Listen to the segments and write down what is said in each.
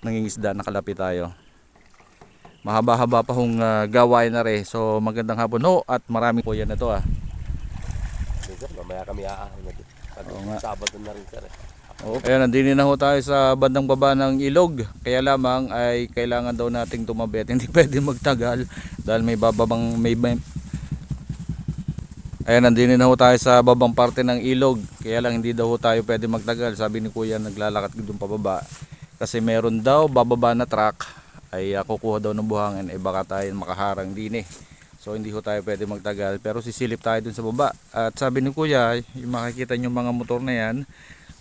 nangingisda, nakalapit tayo. Mahaba-haba pa hong ah, gawain na rin. So magandang hapon ho at maraming po yan na to ah. Mamaya kami aahin na nga. Sabado na rin sir. eh. Oo. Ayan, nandini na ho tayo sa bandang baba ng ilog. Kaya lamang ay kailangan daw nating tumabit. Hindi pwede magtagal dahil may bababang may, may Ayan, nandini na ho tayo sa babang parte ng ilog. Kaya lang hindi daw ho tayo pwede magtagal. Sabi ni kuya naglalakad doon pababa. Kasi meron daw bababa na truck ay uh, kukuha daw ng buhangin. Eh baka tayo makaharang din eh. So hindi ho tayo pwede magtagal. Pero sisilip tayo dun sa baba. At sabi ni kuya, yung makikita nyo mga motor na yan,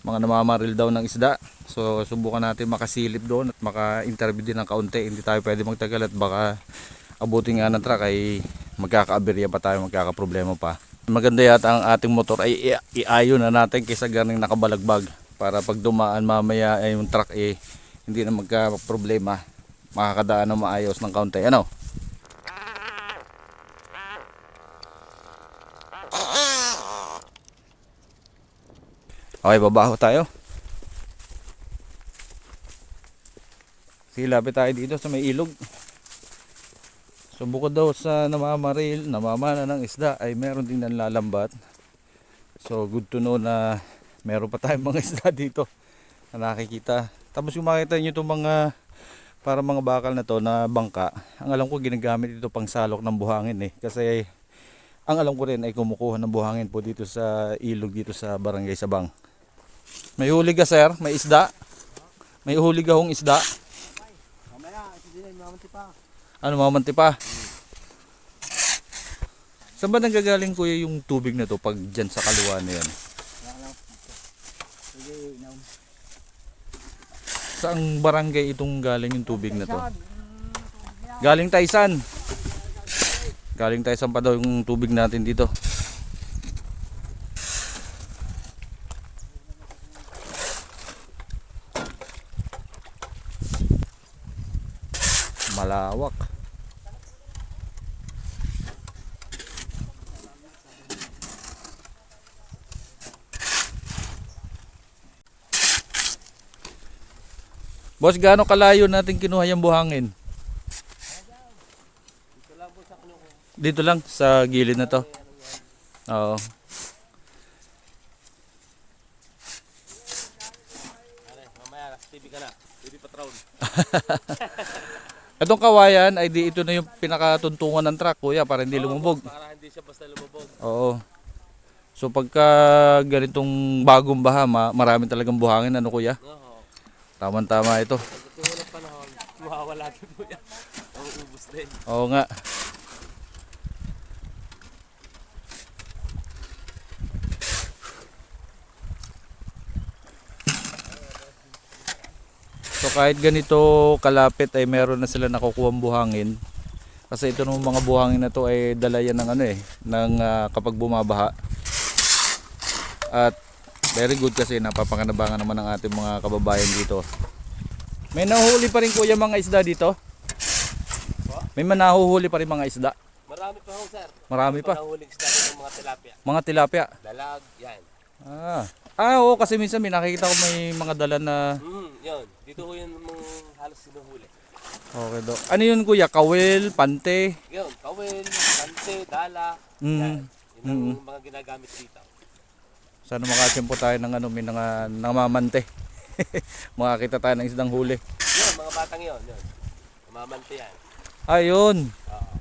mga namamaril daw ng isda. So subukan natin makasilip doon at maka-interview din ng kaunti. Hindi tayo pwede magtagal at baka abutin nga ng truck ay magkakaaberya pa tayo, magkakaproblema pa. Maganda yata ang ating motor ay i- iayo na natin kaysa ganing nakabalagbag para pag dumaan mamaya ay yung truck eh hindi na magka-problema. Makakadaan na maayos ng kaunti. Ano? Okay, babaho tayo. Sige, lapit tayo dito sa may ilog. So bukod daw sa namamaril, namamana ng isda ay meron din nanlalambat. So good to know na meron pa tayong mga isda dito na nakikita. Tapos kung makita nyo itong mga para mga bakal na to na bangka, ang alam ko ginagamit ito pang salok ng buhangin eh. Kasi ang alam ko rin ay kumukuha ng buhangin po dito sa ilog dito sa Barangay Sabang. May huli ka sir? May isda? May huli ka hong isda? Ano mamanti pa? Saan ba nanggagaling kuya yung tubig na to pag dyan sa kaluwa na yan? Saang barangay itong galing yung tubig na to? Galing Taisan. Galing Taisan pa daw yung tubig natin dito. Malawak. Boss, gaano kalayo natin kinuha yung buhangin? Dito lang sa gilid na to. Oo. Are, mamaya, TV ka na. TV Patrol. Itong kawayan ay di ito na yung pinakatuntungan ng truck, kuya, para hindi lumubog. Para hindi siya basta lumubog. Oo. So pagka ganitong bagong baha, ma- marami talagang buhangin, ano kuya? Oo. Tama-tama ito. Ng panahon, mawawala din mo yan. Mauubos din. Oo nga. So kahit ganito kalapit ay meron na sila nakukuha buhangin. Kasi ito ng mga buhangin na to ay dala yan ng ano eh, ng ah, kapag bumabaha. At very good kasi napapakanabangan naman ng ating mga kababayan dito. May nahuli pa rin kuya mga isda dito. May manahuhuli pa rin mga isda. Marami pa ho, sir. Marami pa. Panahuling isda ng mga tilapia. Mga tilapia. Dalag, yan. Ah. Ah, oo, kasi minsan may nakikita ko may mga dala na Hmm, yun. Dito ho yun mga halos sinuhuli. Okay do. Ano yun kuya? Kawil, pante. Yun, kawil, kante, dala. Yan. Mm. Yun ang mga ginagamit dito. Sana makatsempo tayo ng ano, may nga namamante. Makakita tayo ng isdang huli. Yun, mga batang yun. yun. Mamante yan. Ayun. Oo.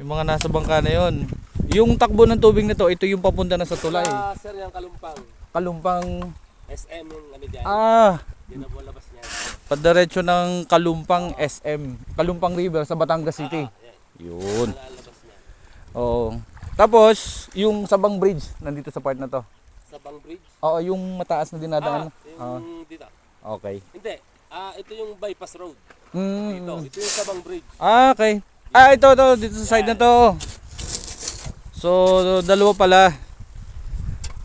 Yung mga nasa bangka na yun. Yung takbo ng tubig na to, ito yung papunta na sa tulay. Ah, sir, yung kalumpang. Kalumpang SM yung ano dyan. Ah, Yun ang labas niya. padiretso ng Kalumpang SM. Kalumpang River sa Batangas City. Ah, yan. Yun. Wala labas niya. Oo. Tapos, yung Sabang Bridge, nandito sa part na to. Sa Bang Bridge. Oo, yung mataas na dinadaan. Ah, yung dito. Okay. Hindi. Ah, ito yung bypass road. Mm. Dito. Ito yung Sabang Bridge. Ah, okay. Ah, ito, ito, dito sa side na to. So, dalawa pala.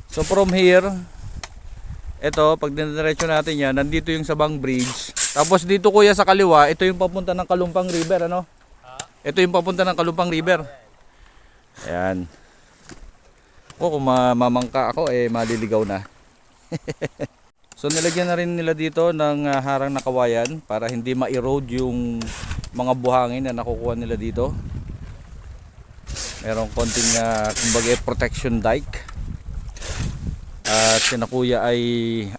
So, from here, ito, pag diniretso natin yan, nandito yung Sabang Bridge. Tapos dito kuya sa kaliwa, ito yung papunta ng Kalumpang River, ano? Ito yung papunta ng Kalumpang River. Ayan. O, kung mamamangka ako, eh, maliligaw na. So nilagyan na rin nila dito ng ah, harang na kawayan para hindi ma-erode yung mga buhangin na nakukuha nila dito. Merong konting uh, kumbaga protection dike. At si kuya ay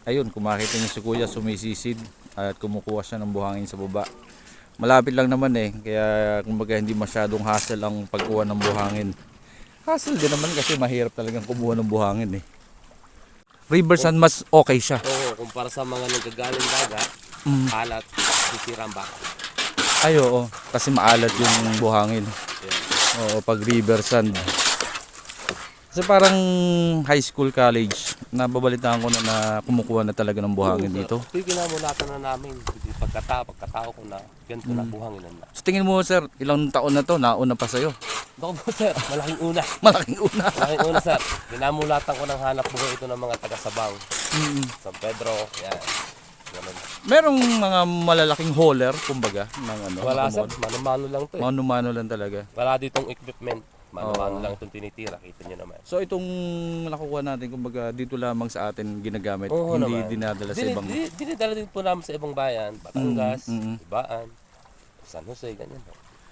ayun, kumakita niyo si kuya sumisisid at kumukuha siya ng buhangin sa baba. Malapit lang naman eh, kaya kumbaga hindi masyadong hassle ang pagkuha ng buhangin. Hassle din naman kasi mahirap talagang kumuha ng buhangin eh. Riversan mas okay siya. Oo, kumpara sa mga nagagaling dagat, Mm. alat, sisira ang baka. Ay oo, kasi maalat yung buhangin. Yan. Oo, pag river sand. Kasi parang high school college, nababalitaan ko na na kumukuha na talaga ng buhangin Oo, dito. Ito'y ginamulatan na namin. Pagkatao, pagkatao ko na, ganito Mm. na buhangin na. Sa tingin mo sir, ilang taon na to, nauna pa sa'yo. Naku po sir, malaking una. Malaking una. Malaking una sir. Ginamulatan ko ng hanap buhay ito ng mga taga-Sabaw. Mm. San Pedro, yan. Ganun. Merong mga malalaking hauler, kumbaga, ng ano. Wala sir, akomodo. mano-mano lang to eh. Mano-mano lang talaga. Wala ditong equipment. Mano-mano lang itong tinitira. Kita nyo naman. So itong nakukuha natin, kumbaga dito lamang sa atin ginagamit, Oo hindi naman. dinadala sa ibang... di- Dinidala din po namin sa ibang bayan. Batangas, Mm, mm. Ibaan, San Jose, ganyan.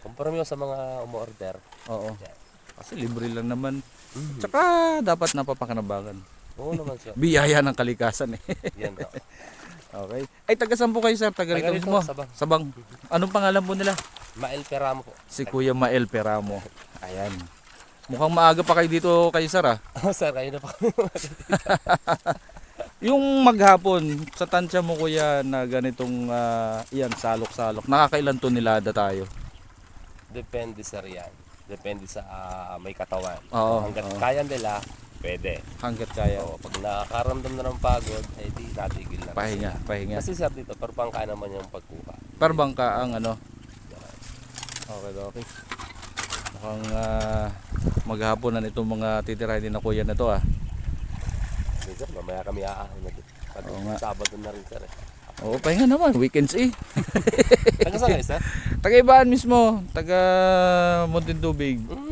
Kumpara mo sa mga umorder. Oo. Yan. Kasi libre lang naman. Mm. Tsaka dapat napapakanabangan. Oo naman sir. Biyaya ng kalikasan eh. Yan daw. Okay. Ay, taga saan po kayo sir? Taga rito Taga rito, mismo? Sabang. Sabang. Anong pangalan po nila? Mael Peramo po. Si Kuya Mael Peramo. Ayan. Mukhang maaga pa kayo dito kay sir ah. sir, kayo na pa kami. Yung maghapon, sa tansya mo kuya na ganitong, ah, yan, salok-salok. Nakakailan tonelada tayo? Depende sir yan. Depende sa ah, may katawan. Oo, Hanggat oo. kaya nila, pwede. Hanggat kaya. Oo, pag nakakaramdam na ng pagod, eh di natigil na. Pahinga, sila. pahinga. Kasi sir dito, parpangka naman yung pagkuha. Parbang ka ang ano? Okay, okay. Mukhang ah, maghapon na itong mga titirahin din na kuya na to ah. Hindi sir, mamaya kami aahin na dito. Pag Oo nga. Sabado na rin sir. Eh. Oo, pahinga naman. Weekends eh. Taga saan kayo sir? Taga Ibaan mismo. Taga Montintubig. Mm, okay.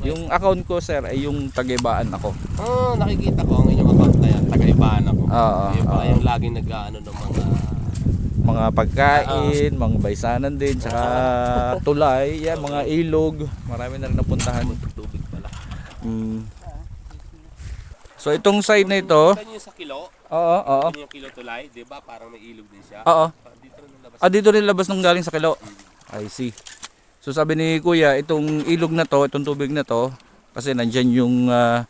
Yung account ko sir ay yung taga Ibaan ako. Ah, nakikita ko ang inyong account na yan. Taga-ibaan ako. Oo, Yung oo. yung laging nag-ano ng mga... Mga pagkain, mga baysanan din, tsaka tulay, yan, mga ilog. Marami na rin napuntahan. Tubig pala. Mm. So itong side na ito, Kita niyo sa kilo? oo, oo. Yun yung kilo tulay, di ba? Parang may ilog din siya. Oo. Ah, Dito rin nalabas. Ah, dito rin labas ng galing sa kilo. I see. So sabi ni Kuya, itong ilog na to, itong tubig na to, kasi nandyan yung ah,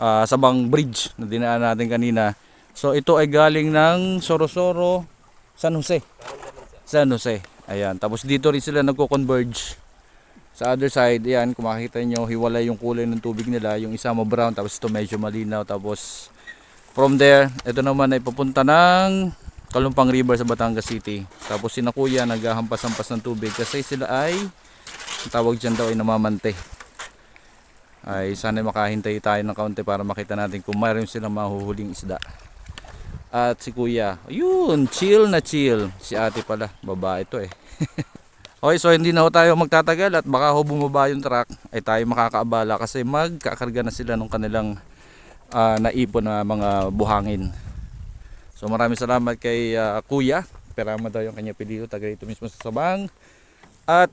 ah, Sabang Bridge na dinaan natin kanina. So ito ay galing ng Sorosoro, San Jose. San Jose. Ayan. Tapos dito rin sila nagko-converge. Sa other side, ayan, kung makikita nyo, hiwalay yung kulay ng tubig nila. Yung isa mo brown, tapos ito medyo malinaw. Tapos from there, ito naman ay papunta ng Kalumpang River sa Batangas City. Tapos si na kuya naghahampas-hampas ng tubig kasi sila ay tawag dyan daw ay namamante. Ay sana makahintay tayo ng kaunti para makita natin kung mayroon silang mahuhuling isda. At si kuya, yun, chill na chill. Si ate pala, babae ito eh. okay, so hindi na tayo magtatagal at baka ho bumaba yung truck ay tayo makakaabala kasi magkakarga na sila ng kanilang ah, naipon na mga buhangin. So maraming salamat kay ah, Kuya. Perama daw yung kanya pilido, taga rito mismo sa Sabang. At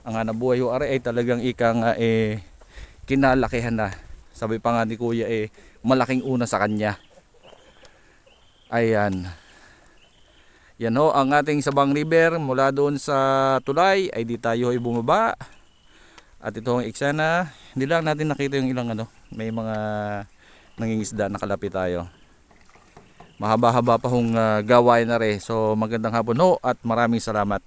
ang hanap buhay ho ay talagang ika nga eh kinalakihan na. Sabi pa nga ni Kuya eh malaking una sa kanya. Ayan. Yan ho ang ating Sabang River mula doon sa tulay ay di tayo ay bumaba. At ito ang eksena, hindi lang natin nakita yung ilang ano, may mga nangingisda nakalapit tayo mahaba-haba pa hong ah, gawain na rin. So magandang hapon ho at maraming salamat.